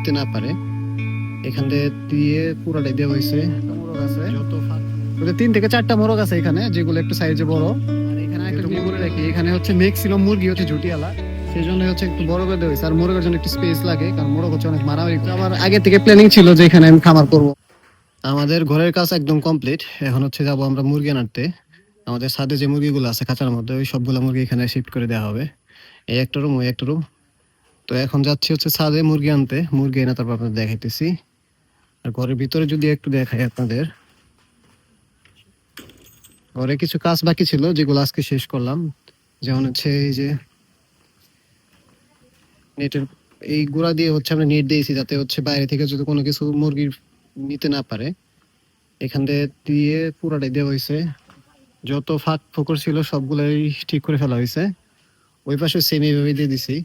নিতে না পারে, এখান দিয়ে দিয়ে পুরাটাই দেওয়া হয়েছে। তিন থেকে চারটা মোরগ আছে এখানে, যেগুলো একটু সাইজে বড়। এখানে হচ্ছে ম্যাক্সিমাম মুরগি হচ্ছে ঝুটিয়ালা সেই জন্য হচ্ছে একটু বড় করে দেওয়া আর মোরগের জন্য একটু স্পেস লাগে, কারণ মোরগ হচ্ছে অনেক মারামারি। আমার আগে থেকে প্ল্যানিং ছিল যে এখানে আমি খামার করব। আমাদের ঘরের কাজ একদম কমপ্লিট এখন হচ্ছে যাব আমরা মুরগি আনাতে। আমাদের ছাদে যে মুরগিগুলো আছে খাঁচার মধ্যে, ওই সবগুলো মুরগি এখানে শিফট করে দেওয়া হবে। এই একটা রুম ওই একটা রুম তো এখন যাচ্ছি হচ্ছে ছাদে মুরগি আনতে। মুরগি এনে তারপর আপনাদের দেখাইতেছি। আর ঘরের ভিতরে যদি একটু দেখাই আপনাদের। ঘরে কিছু কাজ বাকি ছিল, যেগুলো আজকে শেষ করলাম। যেমন হচ্ছে এই যে নেটের এই গোড়া দিয়ে হচ্ছে আমরা নেট দিয়েছি, যাতে হচ্ছে বাইরে থেকে যদি কোনো কিছু মুরগি নিতে না পারে। এখান দিয়ে পুরাটাই দেওয়া হয়েছে। যত ফাঁক ফোকর ছিল, সবগুলোই ঠিক করে ফেলা হয়েছে। ওই পাশে সেম এইভাবে দিয়ে দিছি।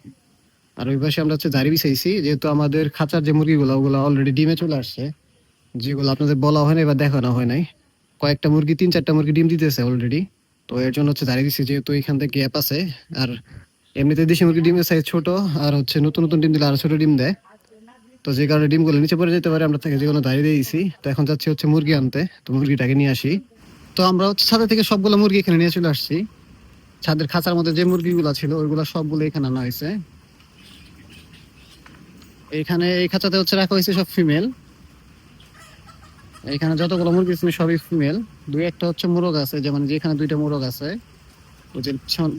আর ওই পাশে আমরা হচ্ছে দাঁড়ি বিছাইছি, যেহেতু আমাদের খাঁচার যে মুরগিগুলো, ওগুলো অলরেডি ডিমে চলে আসছে, যেগুলো আপনাদের বলা হয় নাই বা দেখানো হয় নাই। কয়েকটা মুরগি, তিন চারটা মুরগি ডিম দিতেছে অলরেডি তো এর জন্য হচ্ছে দাঁড়িয়ে দিচ্ছি যেহেতু এখান থেকে গ্যাপ আছে। আর এমনিতে দেশি মুরগি ডিমের সাইজ ছোট, আর হচ্ছে নতুন নতুন ডিম দিলে আরও ছোট ডিম দেয়। তো যে কারণে ডিমগুলো নিচে পড়ে যেতে পারে, আমরা থেকে যেগুলো দাঁড়িয়ে দিয়েছি তো এখন যাচ্ছি হচ্ছে মুরগি আনতে, তো মুরগিটাকে নিয়ে আসি। তো আমরা হচ্ছে ছাদের থেকে সবগুলো মুরগি এখানে নিয়ে চলে আসছি। ছাদের খাঁচার মধ্যে যে মুরগিগুলো ছিল ওইগুলো সবগুলো এখানে আনা হয়েছে। এখানে, এই খাঁচাতে হচ্ছে রাখা হয়েছে সব ফিমেল এখানে যতগুলো মুরগি ছিল সবই ফিমেল দুই একটা হচ্ছে মোরগ আছে, যেমন যেখানে দুইটা মোরগ আছে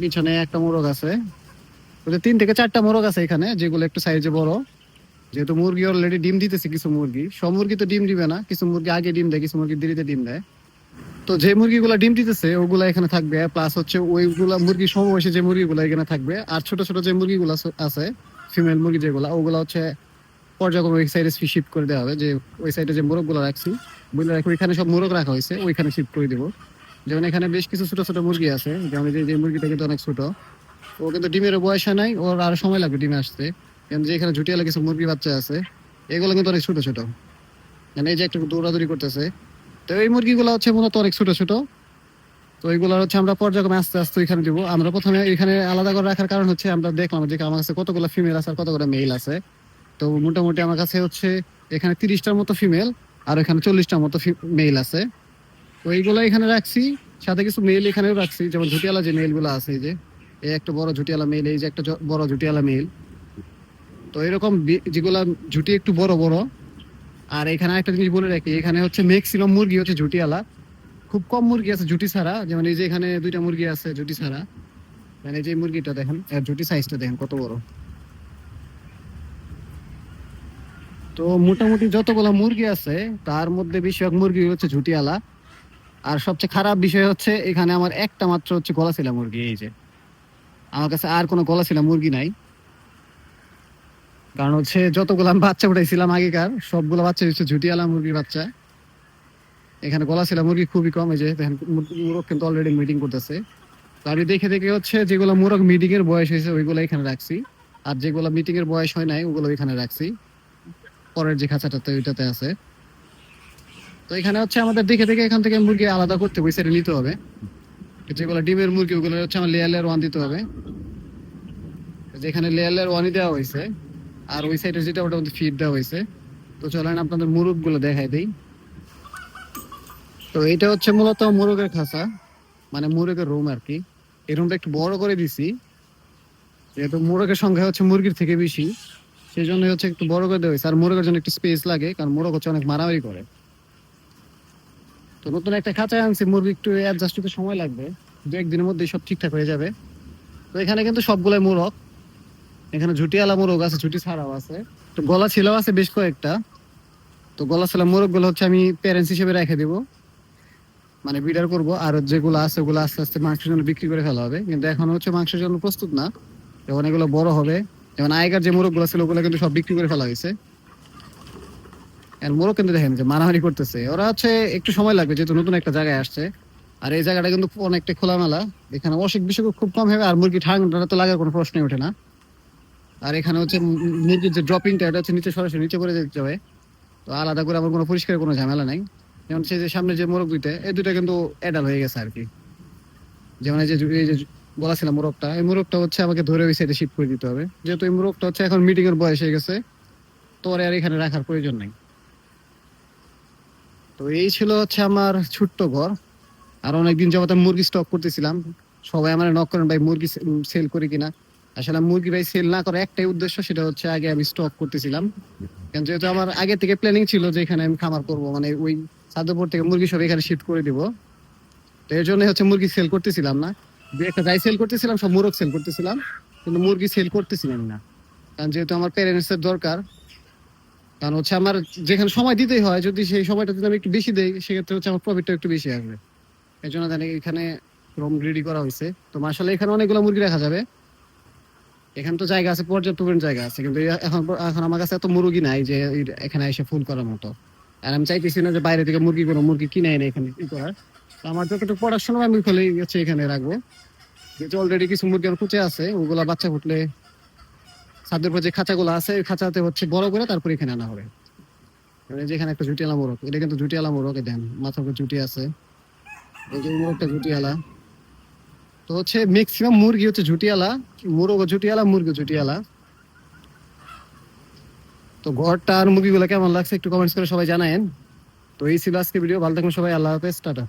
পিছনে একটা মোরগ আছে। যে তিন থেকে চারটা মোরগ আছে এখানে, যেগুলো একটু সাইজে বড়। যেহেতু মুরগি অলরেডি ডিম দিতেছে কিছু মুরগি। সব মুরগি তো ডিম দিবে না, কিছু মুরগি আগে ডিম দেয়, কিছু মুরগি দেরিতে ডিম দেয়। তো যে মুরগিগুলো ডিম দিতেছে, ওগুলা এখানে থাকবে। প্লাস হচ্ছে ওইগুলা মুরগি সমবয়সী যে মুরগিগুলো এখানে থাকবে, আর ছোট ছোট যে মুরগিগুলো আছে ফিমেল মুরগি যেগুলা, ওগুলা হচ্ছে পর্যায়ক্রমে ওই সাইডে শিফট করে দেওয়া হবে, যে ওই সাইডে যে মোরগগুলো রাখছি বলে ওইখানে সব মোরগ রাখা হয়েছে, ওইখানে শিফট করে দিব। যেমন এখানে বেশ কিছু ছোট ছোট মুরগি আছে, যেমন যে মুরগিটা কিন্তু অনেক ছোট। ও কিন্তু ডিমের বয়স নাই, ওর আরও সময় লাগবে ডিমে আসতে। কিন্তু যে এখানে ঝুটিয়ালা কিছু মুরগি বাচ্চা আছে, এগুলো কিন্তু অনেক ছোট ছোট। মানে এই যে একটু দৌড়াদৌড়ি করতেছে। তো এই মুরগিগুলো হচ্ছে মূলত অনেক ছোট ছোট। তো এইগুলো হচ্ছে আমরা পর্যায়ক্রমে আস্তে আস্তে এখানে দিব। আমরা প্রথমে এখানে আলাদা করে রাখার কারণ হচ্ছে আমরা দেখলাম যে আমার কাছে কতগুলো ফিমেল আছে আর কতগুলো মেল আছে। তো মোটামুটি আমার কাছে হচ্ছে এখানে তিরিশটার মতো ফিমেল আর এখানে চল্লিশটার মতো মেল আছে। তো এইগুলো এখানে রাখছি, সাথে কিছু মেল এখানেও রাখছি, যেমন ঝুটিয়ালা যে মেলগুলো আছে এই যে, এই একটা বড় ঝুটিয়ালা মেল এই যে একটা বড় ঝুটিয়ালা মেল তো এরকম যেগুলা ঝুটি একটু বড় বড়। আর এখানে একটা জিনিস বলে রাখি, এখানে হচ্ছে ম্যাক্সিমাম মুরগি হচ্ছে ঝুটিয়ালা খুব কম মুরগি আছে ঝুটি ছাড়া, যেমন এই যে এখানে দুইটা মুরগি আছে ঝুটি ছাড়া। মানে যে মুরগিটা দেখেন, এর ঝুটি সাইজটা দেখেন কত বড়। তো মোটামুটি যতগুলো মুরগি আছে, তার মধ্যে বেশিরভাগ মুরগি হচ্ছে ঝুটিয়ালা আর সবচেয়ে খারাপ বিষয় হচ্ছে, এখানে আমার একটা মাত্র হচ্ছে গলাছিলা মুরগি, এই যে। আমার কাছে আর কোনো গলাছিলা মুরগি নাই। কারণ হচ্ছে যতগুলো আমি বাচ্চা উঠাইছিলাম আগেকার, সবগুলো বাচ্চা হচ্ছে ঝুটিয়ালা মুরগির বাচ্চা। এখানে গলা ছিল মুরগি খুবই কম, এই যে মুরগ কিন্তু অলরেডি মিটিং করতেছে। তো আমি দেখে দেখে হচ্ছে যেগুলো মুরগ মিটিং এর বয়স হয়েছে, ওইগুলো এখানে রাখছি। আর যেগুলো মিটিং এর বয়স হয় নাই, ওগুলো এখানে রাখছি। পরের যে খাঁচাটাতে ওইটাতে আছে। তো এখানে হচ্ছে আমাদের দেখে দেখে এখান থেকে মুরগি আলাদা করতে হবে, সেটা নিতে হবে। যেগুলো ডিমের মুরগি, ওগুলো হচ্ছে আমার লেয়ার লেয়ার ওয়ান দিতে হবে। যেখানে লেয়ার লেয়ার ওয়ানই দেওয়া হয়েছে, আর ওই সাইডে যেটা, ওটা ফিড দেওয়া হয়েছে। তো চলেন আপনাদের মুরগগুলো দেখাই দিই। তো এটা হচ্ছে মূলত মুরগের খাঁচা মানে মুরগের রুম আর কি। এই রুমটা একটু বড় করে দিছি, যেহেতু মুরগের সংখ্যা হচ্ছে মুরগির থেকে বেশি সেই জন্য হচ্ছে একটু বড় করে দেওয়া হয়েছে। আর মোরগের জন্য একটু স্পেস লাগে, কারণ মোরগ হচ্ছে অনেক মারামারি করে। তো নতুন একটা খাঁচায় আনছি, মুরগি একটু অ্যাডজাস্ট হতে সময় লাগবে, দু একদিনের মধ্যে সব ঠিকঠাক হয়ে যাবে। তো এখানে কিন্তু সবগুলাই মোরগ, এখানে ঝুটিওয়ালা মোরগ আছে, ঝুটি ছাড়াও আছে। তো গলা ছিলাও আছে বেশ কয়েকটা। তো গলা ছিলা মোরগগুলো হচ্ছে আমি প্যারেন্টস হিসেবে রেখে দিব। মানে বিডার করব, আর যেগুলো আছে ওগুলো আস্তে আস্তে মাংসের জন্য বিক্রি করে ফেলা হবে। কিন্তু এখন হচ্ছে মাংসের জন্য প্রস্তুত না। যখন এগুলো বড় হবে। যেমন আগেকার যে মোরগগুলো ছিল, ওগুলো কিন্তু সব বিক্রি করে ফেলা হয়েছে। মোরগ কিন্তু দেখেন যে মারামারি করতেছে। ওরা হচ্ছে একটু সময় লাগবে, যেহেতু নতুন একটা জায়গায় আসছে। আর এই জায়গাটা কিন্তু অনেকটা খোলামেলা। এখানে অসুখ বিসুখ খুব কম হবে, আর মুরগি ঠান্ডা তো লাগার কোনো প্রশ্নই ওঠে না। আর এখানে হচ্ছে মুরগির যে ড্রপিংটা এটা হচ্ছে নিচে সরাসরি নিচে পড়ে যেতে হবে। তো আলাদা করে আমার কোনো পরিষ্কার কোনো ঝামেলা নাই। যেমন সেই যে সামনে যে মোরগ দুইটা এই দুইটা কিন্তু অ্যাডাল হয়ে গেছে আর কি। যেমন এই যে এই যে বলা ছিল মোরগটা এই মোরগটা হচ্ছে আমাকে ধরে ওই সাইডে শিফট করে দিতে হবে। যেহেতু এই মোরগটা হচ্ছে এখন মিটিং এর বয়স হয়ে গেছে তোর আর এখানে রাখার প্রয়োজন নাই। তো এই ছিল হচ্ছে আমার ছোট্ট ঘর। আর অনেকদিন যাবত আমি মুরগি স্টক করতেছিলাম। সবাই আমার নক করেন, ভাই, মুরগি সেল করি কিনা? আসলে মুরগি ভাই সেল না করার একটাই উদ্দেশ্য, সেটা হচ্ছে আগে আমি স্টক করতেছিলাম। কারণ যেহেতু আমার আগে থেকে প্ল্যানিং ছিল যে এখানে আমি খামার করব মানে ওই সাদ্যপুর থেকে মুরগি সব এখানে শিফট করে দিব। তো এর জন্য হচ্ছে মুরগি সেল করতেছিলাম না। দু একটা যাই সেল করতেছিলাম, সব মুরগ সেল করতেছিলাম। কিন্তু মুরগি সেল করতেছিলাম না। কারণ যেহেতু আমার প্যারেন্টস এর দরকার, কারণ হচ্ছে আমার যেখানে সময় দিতেই হয়, যদি সেই সময়টা যদি আমি একটু বেশি দেই, সেক্ষেত্রে হচ্ছে আমার প্রফিটটা একটু বেশি আসবে। এই জন্য জানি এখানে রুম রেডি করা হয়েছে। তো মাসালে এখানে অনেকগুলো মুরগি রাখা যাবে। এখানে তো জায়গা আছে, পর্যাপ্ত পরিমাণ জায়গা আছে। কিন্তু এখন এখন আমার কাছে এত মুরগি নাই যে এখানে এসে ফুল করার মতো। আর আমি চাইতেছি না যে বাইরে থেকে মুরগি কোনো মুরগি কিনে এনে এখানে ই করার। আমার যতটুকু পড়াশোনা আমি খুলে হচ্ছে এখানে রাখব। যেহেতু অলরেডি কিছু মুরগির কুচে আছে, ওগুলা বাচ্চা ফুটলে ছাদের উপর যে খাঁচাগুলো আছে, ওই খাঁচাতে হচ্ছে বড় করে তারপর এখানে আনা হবে। মানে যেখানে একটা জুটিয়ালা মোরগ, এটা কিন্তু জুটিয়ালা মোরগ দেন, মাথার উপর জুটি আছে। এই যে মোরগটা জুটিয়ালা। তো হচ্ছে ম্যাক্সিমাম মুরগি হচ্ছে জুটিয়ালা, মোরগ জুটিয়ালা, মুরগি জুটিয়ালা। তো ঘরটা আর মুভিগুলো কেমন লাগছে একটু কমেন্টস করে সবাই জানায়েন। তো এই ছিল আজকে ভিডিও, ভালো থাকুন সবাই, আল্লাহ হাফেজ, টাটা।